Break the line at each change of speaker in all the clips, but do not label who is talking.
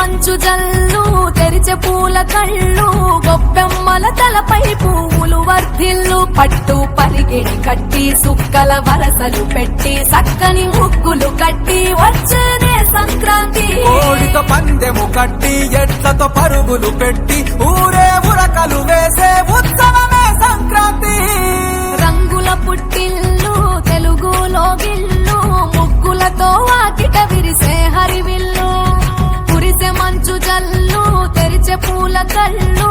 మంచు జల్లు తెరిచే పూల కళ్ళు గొప్పెమ్మల తలపై పువ్వులు వర్ధిల్లు పట్టు పరిగిడి కట్టి సుక్కల వరసలు పెట్టి సక్కని ముగ్గులు కట్టి వచ్చేదే సంక్రాంతి.
కోడితో పందెము కట్టి ఎట్లతో పరుగులు పెట్టి ఊరే ఉరకలు వేసే ఉత్సవమే సంక్రాంతి.
రంగుల పుట్టిల్లు తెలుగులో గిల్లు ముగ్గులతో వాకిట విరిసే హరివిల్లు. రోజు జల్లు తెరిచే పూల కళ్ళు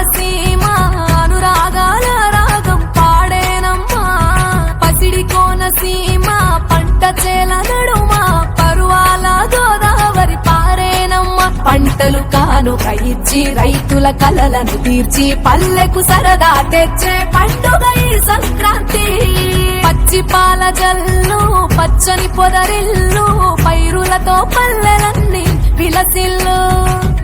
రాయలసీమ అనురాగాల రాగం పాడేనమ్మా. పసిడి కోనసీమ పంట చేల నడుమ పరువాల గోదావరి పారేనమ్మా. పంటలు కానుక ఇచ్చి రైతుల కలలను తీర్చి పల్లెకు సరదా తెచ్చే పండుగ ఈ సంక్రాంతి. పచ్చి పాల జల్లు పచ్చని పొదరిల్లు పైరులతో పల్లెలన్నీ విలసిల్లు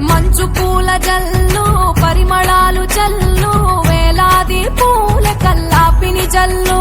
మంచు పూల జల్లు పరిమళాలు జల్లు వేలాది పూల కల్లాపిని జల్లు.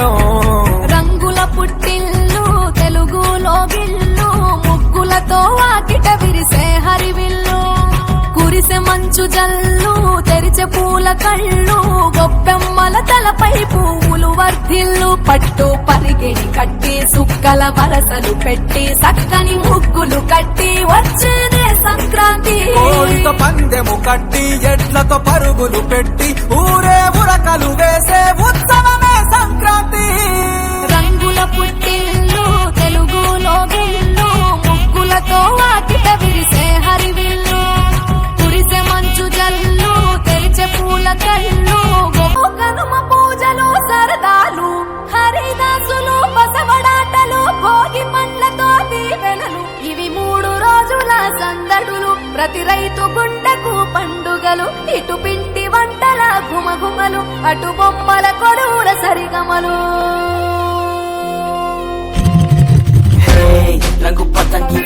మంచు జల్లు తెరిచే పూల కళ్ళు గొప్పెమ్మల తలపై పువ్వులు వర్ధిల్లు పట్టు పరిగెడి కట్టి సుక్కల వరసలు పెట్టి సక్కని ముగ్గులు కట్టి వచ్చేదే సంక్రాంతి.
కోడితో పందెము కట్టి ఎడ్లతో పరుగులు పెట్టి ఊరే ఉరకలు వేసే ఉత్సవమే సంక్రాంతి.
ప్రతి రైతు గుండెకు పండుగలు ఇటు పిండి వంటల గుమగుమలు అటు బొమ్మల కొడువుల సరిగమలు.
Hey, రంగు పతంగి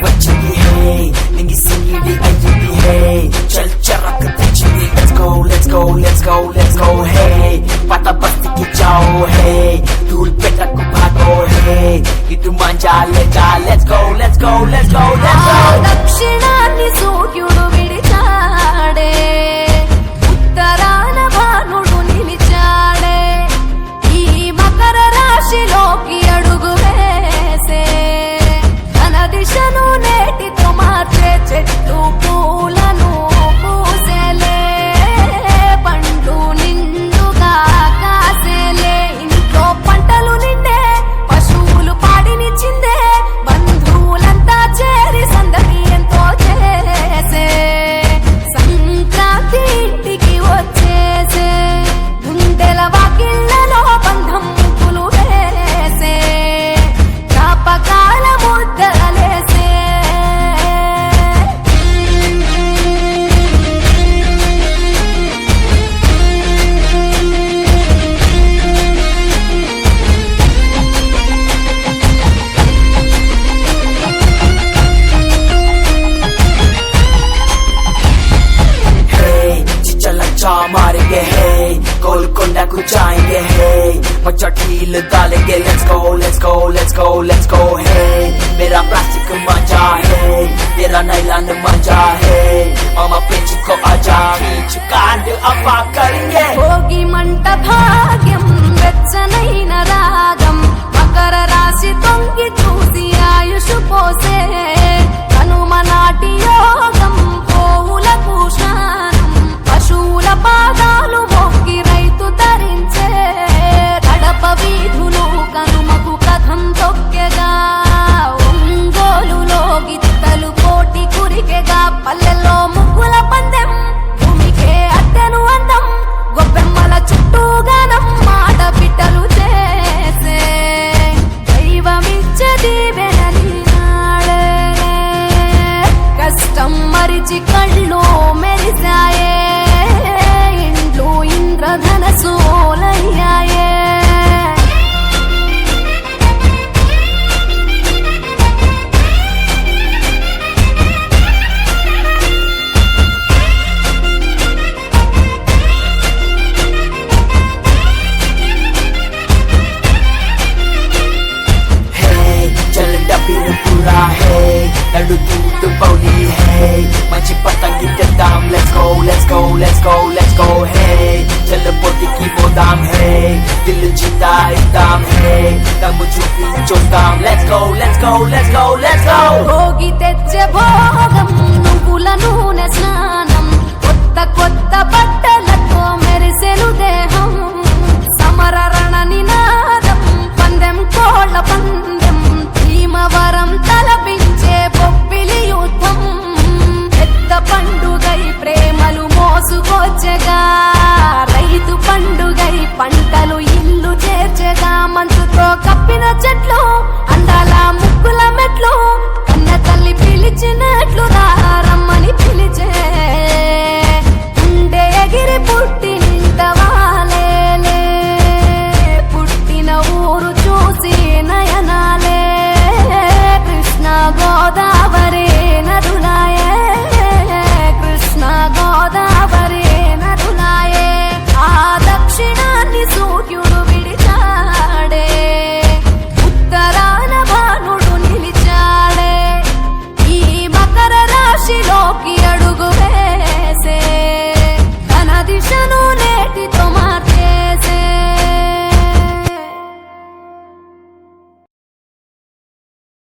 रील डालेंगे let's go let's go let's go let's go है मेरा प्लास्टिक मज़ा है तेरा नाइलान मज़ा है, मामा पेच को आजा बीच कांड अपा करेंगे। होगी मंट भाग्यम रचनै न राग Azıcık అందము చూపించుందాం
let's
go
let's go let's go let's go Bhogi తెచ్చే భోగం నువ్వుల నూనె స్నానం. కొత్త కొత్త బట్టలతో మెరిసెను దేహం. సమర రణ నినాదం పందెం కోళ్ళ
పందెం. భీమవరం తలపించే బొబ్బిలి యుద్ధం. పెద్ద పండుగై ప్రేమలు
మోసుకొచ్చగా. రైతు పండుగై పంటలు నిన్ను చేర్చగా మంచుతో కప్పిన చెట్లు అందాల ముక్కుల మెట్లు కన్న తల్లి పిలిచినట్లు రమ్మని పిలిచే